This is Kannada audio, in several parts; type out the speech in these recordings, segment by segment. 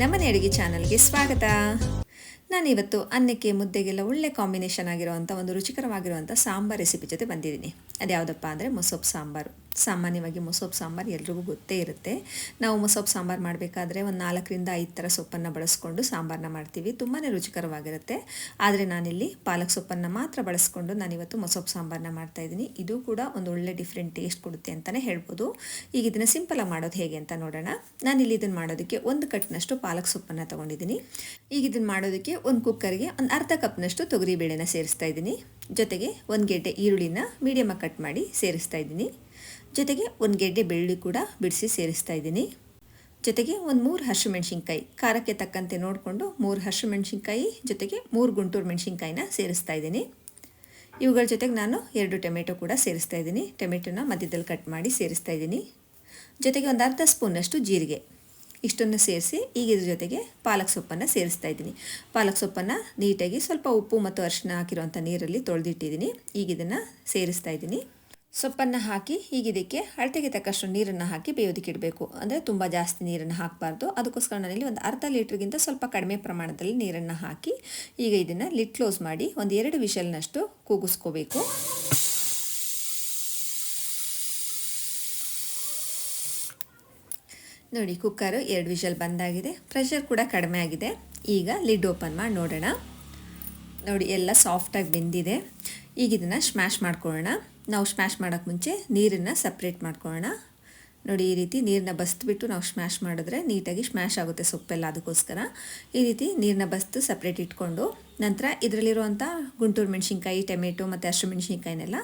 ನಮ್ಮನೆ ಅಡುಗೆ ಚಾನಲ್ಗೆ ಸ್ವಾಗತ. ನಾನಿವತ್ತು ಅನ್ನಕ್ಕೆ ಮುದ್ದೆಗೆಲ್ಲ ಒಳ್ಳೆ ಕಾಂಬಿನೇಷನ್ ಆಗಿರುವಂಥ ಒಂದು ರುಚಿಕರವಾಗಿರುವಂಥ ಸಾಂಬಾರ್ ರೆಸಿಪಿ ಜೊತೆ ಬಂದಿದ್ದೀನಿ. ಅದ್ಯಾವುದಪ್ಪ ಅಂದರೆ ಮೊಸೊಪ್ಪು ಸಾಂಬಾರು. ಸಾಮಾನ್ಯವಾಗಿ ಮೊಸೊಪ್ಪು ಸಾಂಬಾರು ಎಲ್ರಿಗೂ ಗೊತ್ತೇ ಇರುತ್ತೆ. ನಾವು ಮೊಸೊಪ್ಪು ಸಾಂಬಾರು ಮಾಡಬೇಕಾದ್ರೆ ಒಂದು ನಾಲ್ಕರಿಂದ ಐದು ಥರ ಸೊಪ್ಪನ್ನು ಬಳಸ್ಕೊಂಡು ಸಾಂಬಾರನ್ನ ಮಾಡ್ತೀವಿ. ತುಂಬಾ ರುಚಿಕರವಾಗಿರುತ್ತೆ. ಆದರೆ ನಾನಿಲ್ಲಿ ಪಾಲಕ್ ಸೊಪ್ಪನ್ನು ಮಾತ್ರ ಬಳಸ್ಕೊಂಡು ನಾನಿವತ್ತು ಮೊಸೊಪ್ಪು ಸಾಂಬಾರನ್ನ ಮಾಡ್ತಾಯಿದ್ದೀನಿ ಇದು ಕೂಡ ಒಂದು ಒಳ್ಳೆ ಡಿಫ್ರೆಂಟ್ ಟೇಸ್ಟ್ ಕೊಡುತ್ತೆ ಅಂತಲೇ ಹೇಳ್ಬೋದು. ಈಗ ಇದನ್ನು ಸಿಂಪಲಾಗಿ ಮಾಡೋದು ಹೇಗೆ ಅಂತ ನೋಡೋಣ. ನಾನಿಲ್ಲಿ ಇದನ್ನು ಮಾಡೋದಕ್ಕೆ ಒಂದು ಕಟ್ನಷ್ಟು ಪಾಲಕ್ ಸೊಪ್ಪನ್ನು ತೊಗೊಂಡಿದ್ದೀನಿ. ಈಗ ಇದನ್ನು ಮಾಡೋದಕ್ಕೆ ಒಂದು ಕುಕ್ಕರ್ಗೆ ಒಂದು ಅರ್ಧ ಕಪ್ನಷ್ಟು ತೊಗರಿಬೇಳೆನ ಸೇರಿಸ್ತಾ ಇದ್ದೀನಿ. ಜೊತೆಗೆ ಒಂದು ಗೆಡ್ಡೆ ಈರುಳ್ಳಿನ ಮೀಡಿಯಮಾಗಿ ಕಟ್ ಮಾಡಿ ಸೇರಿಸ್ತಾ ಇದ್ದೀನಿ. ಜೊತೆಗೆ ಒಂದು ಗೆಡ್ಡೆ ಬೆಳ್ಳಿ ಕೂಡ ಬಿಡಿಸಿ ಸೇರಿಸ್ತಾ ಇದ್ದೀನಿ. ಜೊತೆಗೆ ಒಂದು ಮೂರು ಹಸಿಮೆಣ್ಸಿನ್ಕಾಯಿ ಖಾರಕ್ಕೆ ತಕ್ಕಂತೆ ನೋಡಿಕೊಂಡು ಮೂರು ಹಸಿಮೆಣ್ಸಿನ್ಕಾಯಿ ಜೊತೆಗೆ ಮೂರು ಗುಂಟೂರು ಮೆಣಸಿನ್ಕಾಯಿನ ಸೇರಿಸ್ತಾ ಇದ್ದೀನಿ. ಇವುಗಳ ಜೊತೆಗೆ ನಾನು ಎರಡು ಟೊಮೆಟೊ ಕೂಡ ಸೇರಿಸ್ತಾ ಇದ್ದೀನಿ. ಟೊಮೆಟೊನ ಮಧ್ಯದಲ್ಲಿ ಕಟ್ ಮಾಡಿ ಸೇರಿಸ್ತಾ ಇದ್ದೀನಿ. ಜೊತೆಗೆ ಒಂದು ಅರ್ಧ ಸ್ಪೂನಷ್ಟು ಜೀರಿಗೆ, ಇಷ್ಟನ್ನು ಸೇರಿಸಿ ಈಗ ಇದ್ರ ಜೊತೆಗೆ ಪಾಲಕ್ ಸೊಪ್ಪನ್ನು ಸೇರಿಸ್ತಾ ಇದ್ದೀನಿ. ಪಾಲಕ್ ಸೊಪ್ಪನ್ನು ನೀಟಾಗಿ ಸ್ವಲ್ಪ ಉಪ್ಪು ಮತ್ತು ಅರಿಶಿನ ಹಾಕಿರುವಂಥ ನೀರಲ್ಲಿ ತೊಳೆದಿಟ್ಟಿದ್ದೀನಿ. ಈಗ ಇದನ್ನು ಸೇರಿಸ್ತಾ ಇದ್ದೀನಿ. ಸೊಪ್ಪನ್ನು ಹಾಕಿ ಹೀಗಿದಕ್ಕೆ ಅಳತೆಗೆ ತಕ್ಕಷ್ಟು ನೀರನ್ನು ಹಾಕಿ ಬೇಯೋದಕ್ಕೆ ಇಡಬೇಕು. ಅಂದರೆ ತುಂಬ ಜಾಸ್ತಿ ನೀರನ್ನು ಹಾಕಬಾರ್ದು. ಅದಕ್ಕೋಸ್ಕರ ನಾನಿಲ್ಲಿ ಒಂದು ಅರ್ಧ ಲೀಟ್ರಿಗಿಂತ ಸ್ವಲ್ಪ ಕಡಿಮೆ ಪ್ರಮಾಣದಲ್ಲಿ ನೀರನ್ನು ಹಾಕಿ ಈಗ ಇದನ್ನು ಲಿಟ್ ಕ್ಲೋಸ್ ಮಾಡಿ ಒಂದು ಎರಡು ವಿಷಲ್ನಷ್ಟು ಕೂಗಿಸ್ಕೋಬೇಕು. ನೋಡಿ, ಕುಕ್ಕರು ಎರಡು ವಿಷಲ್ ಬಂದಾಗಿದೆ. ಪ್ರೆಷರ್ ಕೂಡ ಕಡಿಮೆ ಆಗಿದೆ. ಈಗ ಲಿಡ್ ಓಪನ್ ಮಾಡಿ ನೋಡೋಣ. ನೋಡಿ, ಎಲ್ಲ ಸಾಫ್ಟಾಗಿ ಬೆಂದಿದೆ. ಈಗ ಇದನ್ನು ಸ್ಮ್ಯಾಶ್ ಮಾಡ್ಕೊಳ್ಳೋಣ. ನಾವು ಸ್ಮ್ಯಾಶ್ ಮಾಡೋಕ್ಕೆ ಮುಂಚೆ ನೀರನ್ನು ಸಪ್ರೇಟ್ ಮಾಡ್ಕೊಳ್ಳೋಣ. ನೋಡಿ, ಈ ರೀತಿ ನೀರನ್ನ ಬಸ್ದುಬಿಟ್ಟು ನಾವು ಸ್ಮ್ಯಾಶ್ ಮಾಡಿದ್ರೆ ನೀಟಾಗಿ ಸ್ಮ್ಯಾಶ್ ಆಗುತ್ತೆ ಸೊಪ್ಪೆಲ್ಲ ಅದಕ್ಕೋಸ್ಕರ. ಈ ರೀತಿ ನೀರನ್ನ ಬಸ್ತು ಸಪ್ರೇಟ್ ಇಟ್ಕೊಂಡು ನಂತರ ಇದರಲ್ಲಿರುವಂಥ ಗುಂಟೂರು ಮೆಣಸಿನ್ಕಾಯಿ, ಟೊಮೆಟೊ ಮತ್ತು ಹಸಿರು ಮೆಣಸಿನ್ಕಾಯಿನೆಲ್ಲ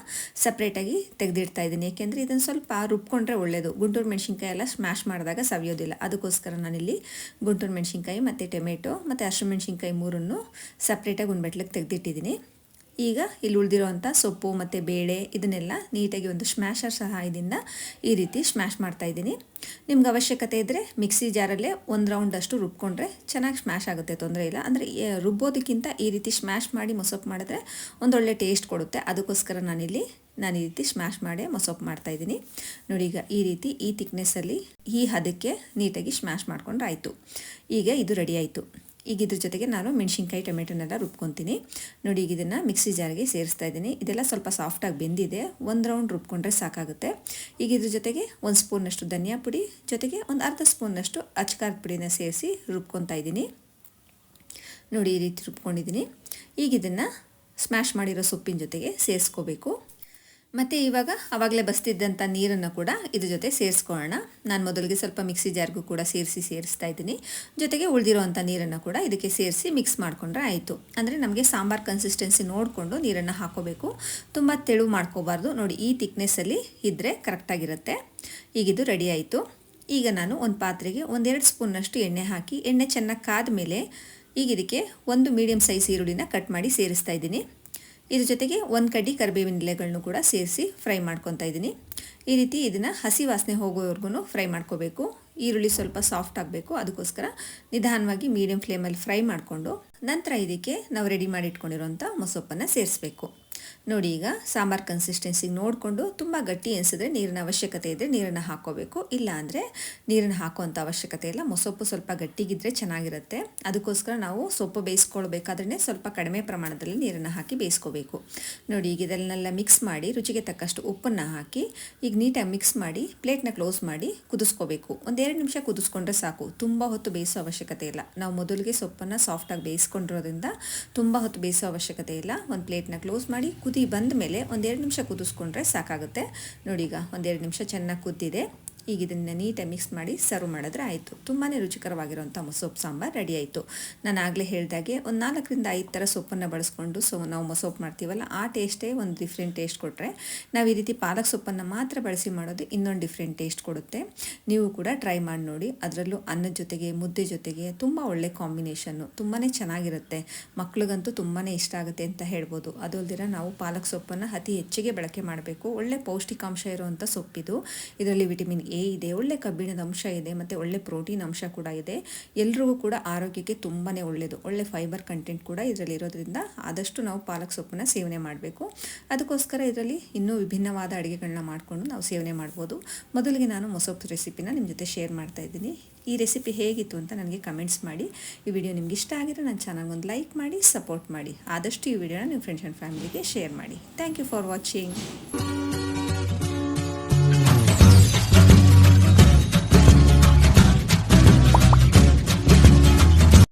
ಸಪ್ರೇಟಾಗಿ ತೆಗೆದಿಡ್ತಾ ಇದ್ದೀನಿ. ಏಕೆಂದರೆ ಇದನ್ನು ಸ್ವಲ್ಪ ರುಬ್ಕೊಂಡ್ರೆ ಒಳ್ಳೆಯದು ಗುಂಟೂರು ಮೆಣಸಿನ್ಕಾಯಿ ಎಲ್ಲ ಸ್ಮ್ಯಾಶ್ ಮಾಡಿದಾಗ ಸವಿಯೋದಿಲ್ಲ. ಅದಕ್ಕೋಸ್ಕರ ನಾನಿಲ್ಲಿ ಗುಂಟೂರು ಮೆಣಸಿನ್ಕಾಯಿ ಮತ್ತು ಟೊಮೆಟೊ ಮತ್ತು ಹಸಿರು ಮೆಣಸಿನ್ಕಾಯಿ ಮೂರನ್ನು ಸಪ್ರೇಟಾಗಿ ಒಂದು ತೆಗೆದಿಟ್ಟಿದ್ದೀನಿ. ಈಗ ಇಲ್ಲಿ ಉಳಿದಿರುವಂಥ ಸೊಪ್ಪು ಮತ್ತು ಬೇಳೆ ಇದನ್ನೆಲ್ಲ ನೀಟಾಗಿ ಒಂದು ಸ್ಮ್ಯಾಶರ್ ಸಹಾಯದಿಂದ ಈ ರೀತಿ ಸ್ಮ್ಯಾಶ್ ಮಾಡ್ತಾ ಇದ್ದೀನಿ. ನಿಮ್ಗೆ ಅವಶ್ಯಕತೆ ಇದ್ದರೆ ಮಿಕ್ಸಿ ಜಾರಲ್ಲೇ ಒಂದು ರೌಂಡಷ್ಟು ರುಬ್ಕೊಂಡ್ರೆ ಚೆನ್ನಾಗಿ ಸ್ಮ್ಯಾಶ್ ಆಗುತ್ತೆ, ತೊಂದರೆ ಇಲ್ಲ. ಅಂದರೆ ರುಬ್ಬೋದಕ್ಕಿಂತ ಈ ರೀತಿ ಸ್ಮ್ಯಾಶ್ ಮಾಡಿ ಮೊಸಪ್ಪು ಮಾಡಿದ್ರೆ ಒಂದೊಳ್ಳೆ ಟೇಸ್ಟ್ ಕೊಡುತ್ತೆ. ಅದಕ್ಕೋಸ್ಕರ ನಾನಿಲ್ಲಿ, ನಾನು ಈ ರೀತಿ ಸ್ಮ್ಯಾಶ್ ಮಾಡಿ ಮಾಡ್ತಾ ಮಾಡ್ತಾಯಿದ್ದೀನಿ ನೋಡಿ, ಈಗ ಈ ರೀತಿ ಈ ತಿಕ್ನೆಸ್ಸಲ್ಲಿ ಈ ಹದಕ್ಕೆ ನೀಟಾಗಿ ಸ್ಮ್ಯಾಶ್ ಮಾಡ್ಕೊಂಡ್ರೆ ಆಯಿತು. ಈಗ ಇದು ರೆಡಿ ಆಯಿತು. ಈಗ ಇದ್ರ ಜೊತೆಗೆ ನಾನು ಮೆಣಸಿನ್ಕಾಯಿ, ಟೊಮೆಟೊನೆಲ್ಲ ರುಬ್ಕೊತೀನಿ. ನೋಡಿ, ಈಗ ಇದನ್ನು ಮಿಕ್ಸಿ ಜಾರಿಗೆ ಸೇರಿಸ್ತಾ ಇದ್ದೀನಿ. ಇದೆಲ್ಲ ಸ್ವಲ್ಪ ಸಾಫ್ಟಾಗಿ ಬೆಂದಿದೆ. ಒಂದು ರೌಂಡ್ ರುಬ್ಕೊಂಡ್ರೆ ಸಾಕಾಗುತ್ತೆ. ಈಗ ಇದ್ರ ಜೊತೆಗೆ ಒಂದು ಸ್ಪೂನಷ್ಟು ಧನಿಯಾ ಪುಡಿ, ಜೊತೆಗೆ ಒಂದು ಅರ್ಧ ಸ್ಪೂನಷ್ಟು ಅಚ್ಕಾರದ ಪುಡಿನ ಸೇರಿಸಿ ರುಬ್ಕೊತಾ ಇದ್ದೀನಿ. ನೋಡಿ, ಈ ರೀತಿ ರುಬ್ಕೊಂಡಿದ್ದೀನಿ. ಈಗ ಇದನ್ನು ಸ್ಮ್ಯಾಶ್ ಮಾಡಿರೋ ಸೊಪ್ಪಿನ ಜೊತೆಗೆ ಸೇರಿಸ್ಕೋಬೇಕು. ಮತ್ತು ಇವಾಗ ಆವಾಗಲೇ ಬಸ್ತಿದ್ದಂಥ ನೀರನ್ನು ಕೂಡ ಇದ್ರ ಜೊತೆ ಸೇರಿಸ್ಕೊಳ್ಳೋಣ. ನಾನು ಮೊದಲಿಗೆ ಸ್ವಲ್ಪ ಮಿಕ್ಸಿ ಜಾರ್ಗೂ ಕೂಡ ಸೇರಿಸಿ ಸೇರಿಸ್ತಾ ಇದ್ದೀನಿ. ಜೊತೆಗೆ ಉಳಿದಿರೋವಂಥ ನೀರನ್ನು ಕೂಡ ಇದಕ್ಕೆ ಸೇರಿಸಿ ಮಿಕ್ಸ್ ಮಾಡಿಕೊಂಡ್ರೆ ಆಯಿತು. ಅಂದರೆ ನಮಗೆ ಸಾಂಬಾರು ಕನ್ಸಿಸ್ಟೆನ್ಸಿ ನೋಡಿಕೊಂಡು ನೀರನ್ನು ಹಾಕೋಬೇಕು. ತುಂಬ ತೆಳು ಮಾಡ್ಕೋಬಾರ್ದು. ನೋಡಿ, ಈ ತಿಕ್ನೆಸ್ಸಲ್ಲಿ ಇದ್ದರೆ ಕರೆಕ್ಟಾಗಿರುತ್ತೆ ಈಗಿದು ರೆಡಿ ಆಯಿತು. ಈಗ ನಾನು ಒಂದು ಪಾತ್ರೆಗೆ ಒಂದೆರಡು ಸ್ಪೂನ್ನಷ್ಟು ಎಣ್ಣೆ ಹಾಕಿ, ಎಣ್ಣೆ ಚೆನ್ನಾಗಿ ಕಾದ ಮೇಲೆ ಈಗ ಇದಕ್ಕೆ ಒಂದು ಮೀಡಿಯಮ್ ಸೈಜ್ ಈರುಳ್ಳಿನ ಕಟ್ ಮಾಡಿ ಸೇರಿಸ್ತಾ ಇದ್ದೀನಿ. ಇದ್ರ ಜೊತೆಗೆ ಒಂದು ಕಡ್ಡಿ ಕರಿಬೇವಿನ ಎಲೆಗಳನ್ನು ಕೂಡ ಸೇರಿಸಿ ಫ್ರೈ ಮಾಡ್ಕೊತಾ ಇದ್ದೀನಿ. ಈ ರೀತಿ ಇದನ್ನು ಹಸಿ ವಾಸನೆ ಹೋಗೋವರೆಗೂ ಫ್ರೈ ಮಾಡ್ಕೋಬೇಕು. ಈರುಳ್ಳಿ ಸ್ವಲ್ಪ ಸಾಫ್ಟ್ ಆಗಬೇಕು. ಅದಕ್ಕೋಸ್ಕರ ನಿಧಾನವಾಗಿ ಮೀಡಿಯಂ ಫ್ಲೇಮಲ್ಲಿ ಫ್ರೈ ಮಾಡಿಕೊಂಡು ನಂತರ ಇದಕ್ಕೆ ನಾವು ರೆಡಿ ಮಾಡಿ ಇಟ್ಕೊಂಡಿರೋಂಥ ಮೊಸೊಪ್ಪನ್ನು ಸೇರಿಸ್ಬೇಕು. ನೋಡಿ ಈಗ ಸಾಂಬಾರ್ ಕನ್ಸಿಸ್ಟೆನ್ಸಿಗೆ ನೋಡಿಕೊಂಡು ತುಂಬ ಗಟ್ಟಿ ಅನಿಸಿದ್ರೆ ನೀರಿನ ಅವಶ್ಯಕತೆ ಇದ್ದರೆ ನೀರನ್ನು ಹಾಕೋಬೇಕು. ಇಲ್ಲ ಅಂದರೆ ನೀರನ್ನು ಹಾಕುವಂಥ ಅವಶ್ಯಕತೆ ಇಲ್ಲ. ಮೊಸೊಪ್ಪು ಸ್ವಲ್ಪ ಗಟ್ಟಿಗಿದ್ರೆ ಚೆನ್ನಾಗಿರುತ್ತೆ. ಅದಕ್ಕೋಸ್ಕರ ನಾವು ಸೊಪ್ಪು ಬೇಯಿಸ್ಕೊಳ್ಬೇಕಾದ್ರೆ ಸ್ವಲ್ಪ ಕಡಿಮೆ ಪ್ರಮಾಣದಲ್ಲಿ ನೀರನ್ನು ಹಾಕಿ ಬೇಯಿಸ್ಕೋಬೇಕು. ನೋಡಿ ಈಗ ಇದನ್ನೆಲ್ಲ ಮಿಕ್ಸ್ ಮಾಡಿ ರುಚಿಗೆ ತಕ್ಕಷ್ಟು ಉಪ್ಪನ್ನು ಹಾಕಿ ಈಗ ನೀಟಾಗಿ ಮಿಕ್ಸ್ ಮಾಡಿ ಪ್ಲೇಟ್ನ ಕ್ಲೋಸ್ ಮಾಡಿ ಕುದಿಸ್ಕೋಬೇಕು. ಒಂದೆರಡು ನಿಮಿಷ ಕುದಿಸ್ಕೊಂಡ್ರೆ ಸಾಕು. ತುಂಬ ಹೊತ್ತು ಬೇಯಿಸೋ ಅವಶ್ಯಕತೆ ಇಲ್ಲ. ನಾವು ಮೊದಲಿಗೆ ಸೊಪ್ಪನ್ನು ಸಾಫ್ಟಾಗಿ ಬೇಯಿಸ್ಕೊಂಡಿರೋದ್ರಿಂದ ತುಂಬ ಹೊತ್ತು ಬೇಯಿಸೋ ಅವಶ್ಯಕತೆ ಇಲ್ಲ. ಒಂದು ಪ್ಲೇಟ್ನ ಕ್ಲೋಸ್ ಮಾಡಿ ಕುದಿ ಬಂದ ಮೇಲೆ ಒಂದೆರಡು ನಿಮಿಷ ಕುದಿಸ್ಕೊಂಡ್ರೆ ಸಾಕಾಗುತ್ತೆ. ನೋಡಿ ಈಗ ಒಂದೆರಡು ನಿಮಿಷ ಚೆನ್ನಾಗಿ ಕುದ್ದಿದೆ. ಈಗ ಇದನ್ನು ನೀಟಾಗಿ ಮಿಕ್ಸ್ ಮಾಡಿ ಸರ್ವ್ ಮಾಡಿದ್ರೆ ಆಯಿತು. ತುಂಬಾ ರುಚಿಕರವಾಗಿರುವಂಥ ಮೊಸೊಪ್ಪು ಸಾಂಬಾರು ರೆಡಿ ಆಯಿತು. ನಾನು ಆಗಲೇ ಹೇಳಿದಾಗೆ ಒಂದು ನಾಲ್ಕರಿಂದ ಐದು ಥರ ಸೊಪ್ಪನ್ನು ಬಳಸ್ಕೊಂಡು ಸೊ ನಾವು ಮೊಸೊಪ್ಪು ಮಾಡ್ತೀವಲ್ಲ, ಆ ಟೇಸ್ಟೇ ಒಂದು ಡಿಫ್ರೆಂಟ್ ಟೇಸ್ಟ್ ಕೊಟ್ಟರೆ ನಾವು ಈ ರೀತಿ ಪಾಲಕ್ ಸೊಪ್ಪನ್ನು ಮಾತ್ರ ಬಳಸಿ ಮಾಡೋದು ಇನ್ನೊಂದು ಡಿಫ್ರೆಂಟ್ ಟೇಸ್ಟ್ ಕೊಡುತ್ತೆ. ನೀವು ಕೂಡ ಟ್ರೈ ಮಾಡಿ ನೋಡಿ. ಅದರಲ್ಲೂ ಅನ್ನದ ಜೊತೆಗೆ, ಮುದ್ದೆ ಜೊತೆಗೆ ತುಂಬ ಒಳ್ಳೆ ಕಾಂಬಿನೇಷನ್ನು ತುಂಬಾ ಚೆನ್ನಾಗಿರುತ್ತೆ. ಮಕ್ಳಿಗಂತೂ ತುಂಬಾ ಇಷ್ಟ ಆಗುತ್ತೆ ಅಂತ ಹೇಳ್ಬೋದು. ಅದು ಅಲ್ದಿರ ನಾವು ಪಾಲಕ್ ಸೊಪ್ಪನ್ನು ಅತಿ ಹೆಚ್ಚಿಗೆ ಬಳಕೆ ಮಾಡಬೇಕು. ಒಳ್ಳೆ ಪೌಷ್ಟಿಕಾಂಶ ಇರುವಂಥ ಸೊಪ್ಪಿದು. ಇದರಲ್ಲಿ ವಿಟಮಿನ್ ಎ ಎ ಇದೆ, ಒಳ್ಳೆ ಕಬ್ಬಿಣದ ಅಂಶ ಇದೆ, ಮತ್ತು ಒಳ್ಳೆ ಪ್ರೋಟೀನ್ ಅಂಶ ಕೂಡ ಇದೆ. ಎಲ್ರಿಗೂ ಕೂಡ ಆರೋಗ್ಯಕ್ಕೆ ತುಂಬಾ ಒಳ್ಳೆಯದು ಒಳ್ಳೆ ಫೈಬರ್ ಕಂಟೆಂಟ್ ಕೂಡ ಇದರಲ್ಲಿ ಇರೋದ್ರಿಂದ ಆದಷ್ಟು ನಾವು ಪಾಲಕ್ ಸೊಪ್ಪನ್ನು ಸೇವನೆ ಮಾಡಬೇಕು. ಅದಕ್ಕೋಸ್ಕರ ಇದರಲ್ಲಿ ಇನ್ನೂ ವಿಭಿನ್ನವಾದ ಅಡುಗೆಗಳನ್ನ ಮಾಡಿಕೊಂಡು ನಾವು ಸೇವನೆ ಮಾಡ್ಬೋದು. ಮೊದಲಿಗೆ ನಾನು ಮೊಸೊಪ್ಪು ರೆಸಿಪಿನ ನಿಮ್ಮ ಜೊತೆ ಶೇರ್ ಮಾಡ್ತಾ ಇದ್ದೀನಿ. ಈ ರೆಸಿಪಿ ಹೇಗಿತ್ತು ಅಂತ ನನಗೆ ಕಮೆಂಟ್ಸ್ ಮಾಡಿ. ಈ ವಿಡಿಯೋ ನಿಮ್ಗೆ ಇಷ್ಟ ಆಗಿದ್ರೆ ನನ್ನ ಚಾನಲ್ಗೆ ಒಂದು ಲೈಕ್ ಮಾಡಿ, ಸಪೋರ್ಟ್ ಮಾಡಿ. ಆದಷ್ಟು ಈ ವಿಡಿಯೋನ ನಿಮ್ಮ ಫ್ರೆಂಡ್ಸ್ ಆ್ಯಂಡ್ ಫ್ಯಾಮಿಲಿಗೆ ಶೇರ್ ಮಾಡಿ. Thank you for watching.